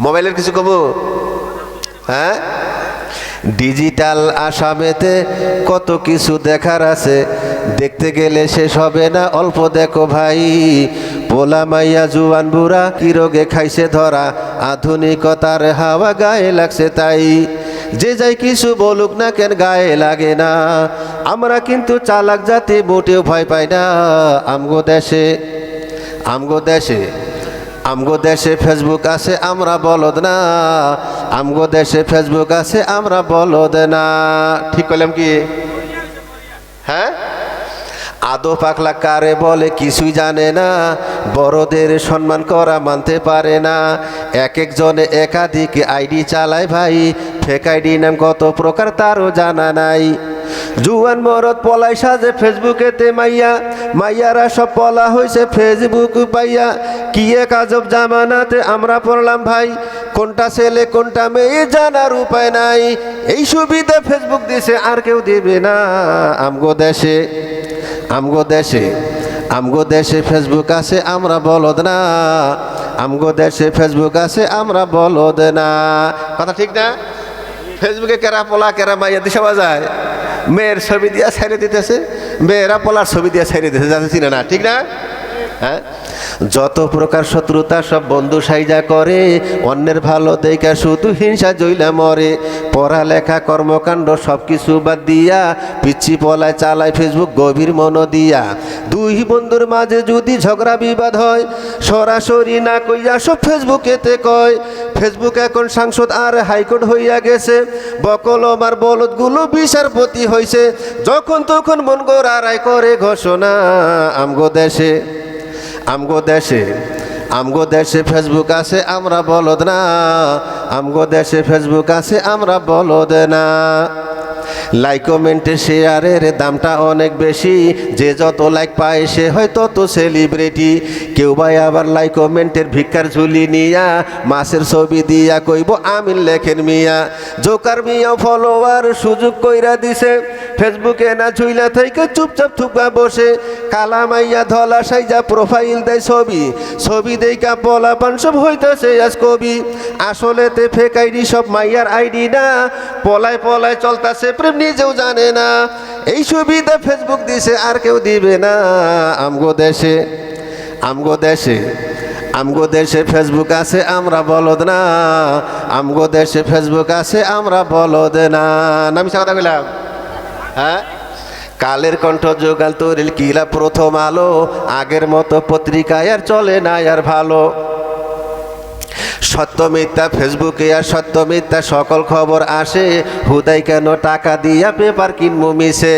মোবাইলের কিছু কবু? হ্যাঁ? ডিজিটাল আসামেতে কত কিছু দেখার আছে। দেখতে গেলে শেষ হবে না, অল্প দেখো ভাই। পোলা মাইয়া, জুয়ান বুড়া, কি রোগে খাইছে ধরা। আধুনিকতার হাওয়া গায়ে লাগছে তাই। যে যাই কিছু বলুক না কেন গায়ে লাগে না। আমরা কিন্তু চালাক জাতি, মোটেও ভয় পাই না। আমগো দেশে আমগো দেশে আমগো দেশে ফেসবুক আছে, আমরা বলদ না। আমগো দেশে ফেসবুক আছে, আমরা বলদ না। ঠিক করলাম কি? হ্যাঁ? আদো পাকলা কারে বলে, কিছুই জানে না। বড়দের সম্মান করা মানতে পারে না। এক একজনে একাধিক আইডি চালায় ভাই। ফেক আইডি নাম কত প্রকার তারও জানা নাই। জুয়ান মরদ পলাই সাজে ফেসবুকেতে মাইয়া। মাইয়ারা সব পলা হয়েছে ফেসবুক পাইয়া। কি এক আজব জামানাতে আমরা পড়লাম ভাই। কোনটা ছেলে, কোনটা মেয়ে জানার উপায় নাই। এই সুবিধা ফেসবুক দিছে, আর কেউ দিবে না। আমগো দেশে আমগো দেশে আমগো দেশে ফেসবুক আছে, আমরা বলদ না। আমগো দেশে ফেসবুক আছে, আমরা বলদ না। কথা ঠিক না? ফেসবুকে কেরা পোলা, কেরা মাইয়া দিয়ে সবাই যায় মেয়ের ছবি দিয়া ছাইড়ে দিতেছে, মেয়েরা পোলার ছবি দিয়া ছাইড়ে দিতেছে, যাতে চিনে না, ঠিক না? হ্যাঁ? যত প্রকার শত্রুতা সব বন্ধু সাইজা করে, অন্যের ভালো দেখা শুধু হিংসা জইলা মরে। পড়ালেখা, কর্মকাণ্ড সব কিছু বাদ দিয়া, পিচ্ছি পলায় চালায় ফেসবুক গভীর মন দিয়া। দুই বন্ধুর মাঝে যদি ঝগড়া বিবাদ হয়, সরাসরি না কইয়া সব ফেসবুকেতে কয়। ফেসবুক এখন সাংসদ আর হাইকোর্ট হইয়া গেছে। বকল আমার বলদগুলো বিচারপতি হইছে। যখন তখন মন গোড়ারাই করে ঘোষণা আমগো দেশে। আমগো দেশে আমগো দেশে ফেসবুক আছে, আমরা বলদ না। আমগো দেশে ফেসবুক আছে, আমরা বলদ না। লাইক কমেন্টে শেয়ারের দামটা অনেক বেশি। যে যত লাইক পায়, সে হয় তত সেলিব্রিটি কেউ ভাই আবার লাইক কমেন্টের ভিক্ষার ঝুলি নিয়া মাছের ছবি দিয়া কইব, আমিন লেখেন মিয়া। জোকার মিয়া ফলোয়ার সুযোগ কইরা দিছে। ফেসবুকে না ঝুইলা থেকে চুপচাপ থুকা বসে, কালা মাইয়া ধলা সাইজা প্রোফাইল দেয় ছবি। ছবি দেখা পলা পান সব হইতেছে আজ কবি। আসলে তে ফেক আইডি সব মাইয়ার আইডি না। পলায় পলায় চলতাছে, প্রেম নিজেও জানে না। এই সুবিধা ফেসবুক দিছে, আর কেউ দিবে না। আমগো দেশে আমগো দেশে আমগো দেশে ফেসবুক আছে, আমরা বলদ না। আমগো দেশে ফেসবুক আছে, আমরা বলদ না। নামি কথা কইলাম। হ্যাঁ? কালের কণ্ঠ যোগাল তরিল কিলা প্রথম আলো, আগের মতো পত্রিকায় আর চলে না আর ভালো। সত্য মিথ্যা ফেসবুকে আর সত্য মিথ্যা সকল খবর আসে, হুদাই কেন টাকা দিয়া পেপার কিনবো মিশে?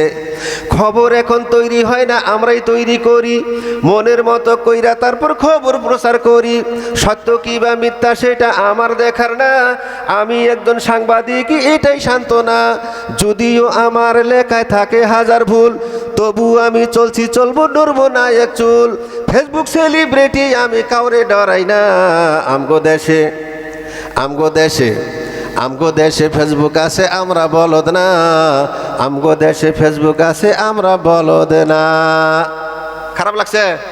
খবর এখন তৈরি হয় না, আমরাই তৈরি করি। মনের মতো কইরা তারপর খবর প্রচার করি। সত্য কি বা মিথ্যা সেটা আমার দেখার না। আমি একজন সাংবাদিক, এটাই সান্ত্বনা। যদিও আমার লেখায় থাকে হাজার ভুল, তবু আমি চলছি, চলবো, নড়বো না এক চুল। ফেসবুক সেলিব্রিটি আমি কাউরে ডরাই না। আমগো দেশে আমগো দেশে আমগো দেশে ফেসবুক আছে, আমরা বলদ না। আমগো দেশে ফেসবুক আছে, আমরা বলদ না। খারাপ লাগছে?